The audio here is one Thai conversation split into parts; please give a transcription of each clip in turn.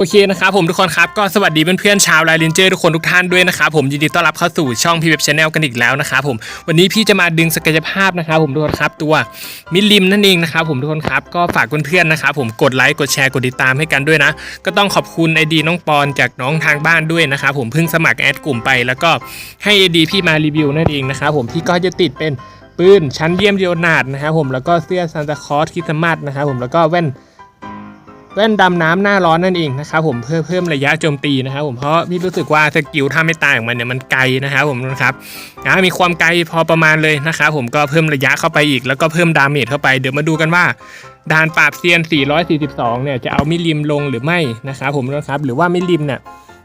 โอเคนะครับผมทุกคนครับก็สวัสดีเพื่อนๆชาวไลน์เลนเจอร์ทุกคนทุกท่านด้วยนะครับผมยินดีต้อนรับเข้าสู่ช่องพีเว็บชาแนลกันอีกแล้วนะครับผมวันนี้พี่จะมาดึงศักยภาพนะครับผมทุกคนครับตัวมิลลิมนั่นเองนะครับผมทุกคนครับก็ฝากเพื่อนๆนะครับผมกดไลค์กดแชร์กดติดตามให้กันด้วยนะ ก็ต้องขอบคุณไอดีน้องปอนจากน้องทางบ้านด้วยนะครับผมเพิ่งสมัครแอดกลุ่มไป แล้วก็ให้ไอดีพี่มารีวิวนั่นเองนะครับผมพี่ก็จะติดเป็นปืนชั้นเยี่ยมเดียวนาดนะครับผมแล้วก็เสื้อซานตาคอสคริสต์มาสนะครับผมแล้วก็แว่น แว่นดำน้ำหน้าร้อนนั่นเองนะครับผมเพื่อเพิ่มระยะโจมตีนะครับผมเพราะพี่รู้สึกว่าสกิลถ้าไม่ตายของมันเนี่ยมันไกลนะครับผมนะครับมีความไกลพอประมาณเลยนะครับผมก็เพิ่มระยะเข้าไปอีก แล้วก็เพิ่มดาเมจเข้าไปเดี๋ยวมาดูกันว่าด่านปราบเซียน 442 เนี่ยจะเอามิลิมลงหรือไม่นะครับผมนะครับหรือว่ามิลิมเนี่ย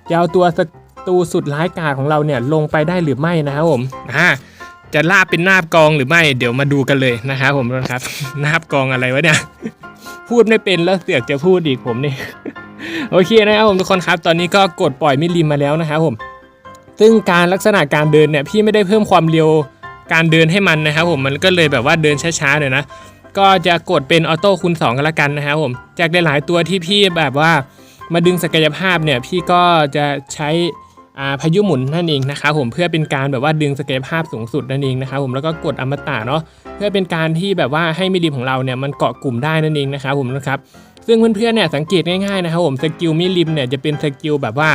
จะเอาตัวศัตรูสุดร้ายกาจของเราเนี่ยลงไปได้หรือไม่นะครับผมอ่าจะลาบเป็นนาบกองหรือไม่ เดี๋ยวมาดูกันเลยนะครับผมนะครับนาบกองอะไรวะเนี่ย พูดไม่เป็นแล้วเสือกจะพูดอีกผมนี่โอเคนะครับผมทุกคนครับ ตอนนี้ก็กดปล่อยมิลิมมาแล้วนะครับผมซึ่งการลักษณะการเดินเนี่ยพี่ไม่ได้เพิ่มความเร็วการเดินให้มันนะครับผมมันก็เลยแบบว่าเดินช้าๆหน่อยนะก็จะกดเป็นออโต้คูณ2กันละกันนะครับผมจากหลายๆตัวที่พี่แบบว่ามาดึงศักยภาพเนี่ยพี่ก็จะใช้ พายุหมุนนั่นเองนะครับผมเพื่อเป็นการแบบว่าดึงศักยภาพสูงสุดนั่นเองนะครับผมแล้วก็กดอมตะเนาะเพื่อเป็นการที่แบบว่าให้มิดลิมของเราเนี่ยมันเกาะกลุ่มได้นั่นเองนะครับผมนะครับซึ่งเพื่อนๆเนี่ยสังเกตง่ายๆนะครับผมสกิลมิดลิมเนี่ยจะเป็นสกิลแบบว่า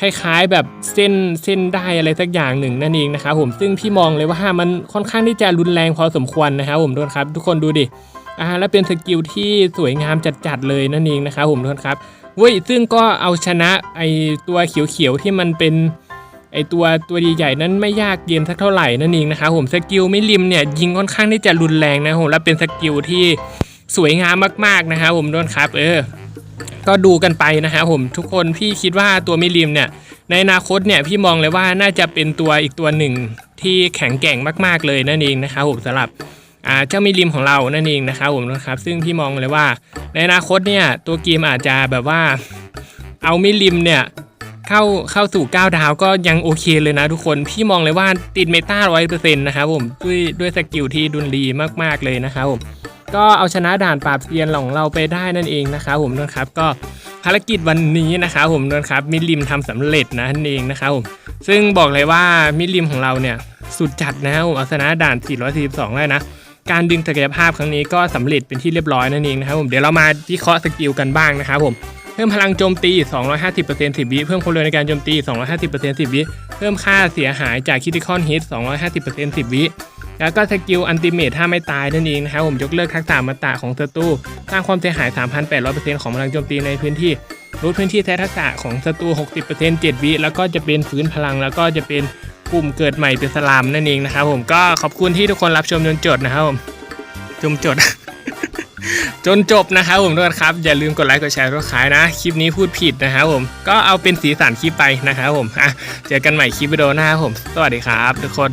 คล้ายๆแบบเส้นเส้นได้อะไรสักอย่างหนึ่งนั่นเองนะครับผมซึ่งพี่มองเลยว่ามันค่อนข้างที่จะรุนแรงพอสมควรนะครับผมทุกคนครับ ทุกคนดูดิอ่าแล้วเป็นสกิลที่สวยงามจัดๆเลยนั่นเองนะครับผมทุกคนครับ เว้ยซึ่งก็เอาชนะไอตัวเขียวๆที่มันเป็นไอตัวตัวใหญ่ๆนั้นไม่ยากเย็นสักเท่าไหร่นั่นเองนะครับผมสกิลไม่ริมเนี่ยยิงค่อนข้างที่จะรุนแรงนะครับผมและเป็นสกิลที่สวยงามมากๆนะครับผมด้วยครับ เออ ก็ดูกันไปนะครับผมทุกคนพี่คิดว่าตัวไมิริมเนี่ย ในอนาคตเนี่ยพี่มองเลยว่าน่าจะเป็นตัวอีกตัวหนึ่งที่แข็งแกร่งมาก ๆเลยนั่นเองนะครับผมสำหรับ เจ้ามิริมของเรานั่นเองนะครับผมนะครับ ซึ่งพี่มองเลยว่า ในอนาคตเนี่ยตัวเกมอาจจะแบบว่าเอามิริมเนี่ยเข้าเข้าสู่9ดาวก็ยังโอเคเลยนะทุกคน พี่มองเลยว่าติดเมตาร้อยเปอร์เซ็นต์นะครับผมด้วยด้วยสกิลที่ดุนดีมากๆเลยนะครับผมก็เอาชนะด่านปราบเซียนของเราไปได้นั่นเองนะครับผมนะครับก็ภารกิจวันนี้นะครับผมนะครับมิดลิมทำสำเร็จนะนั่นเองนะครับผมซึ่งบอกเลยว่ามิดลิมของเราเนี่ยสุดจัดนะครับผมเอาชนะด่าน 442 ได้นะ การดึงศักยภาพครั้งนี้ก็สำเร็จเป็นที่เรียบร้อยนั่นเองนะครับผมเดี๋ยวเรามาวิเคราะห์สกิลกันบ้างนะครับผมเพิ่มพลังโจมตี 250% 10 วิเพิ่มความเร็วในการโจมตี 250% 10 วิเพิ่มค่าเสียหายจากคิติคอนฮิต250% 10 วิแล้วก็สกิลอันติเมทถ้าไม่ตายนั่นเองนะครับผมยกเลิกทักษะอมตะของศัตรูสร้างความเสียหาย 3,800%ของพลังโจมตีในพื้นที่ลดพื้นที่ใช้ทักษะของศัตรู60% 7 วิแล้วก็จะเป็นฟื้นพลังแล้วก็จะเป็น กลุ่มเกิดใหม่เป็นสลามนั่นเองนะครับผมก็ขอบคุณที่ทุกคนรับชมจนจบนะครับผมจมจด จนจบนะครับผมทุกคนครับ อย่าลืมกดไลค์กดแชร์กดขายนะ คลิปนี้พูดผิดนะครับผมก็เอาเป็นสีสันคลิปไปนะครับผมอะเจอกันใหม่คลิปวิดีโอหน้าครับผม สวัสดีครับ ทุกคน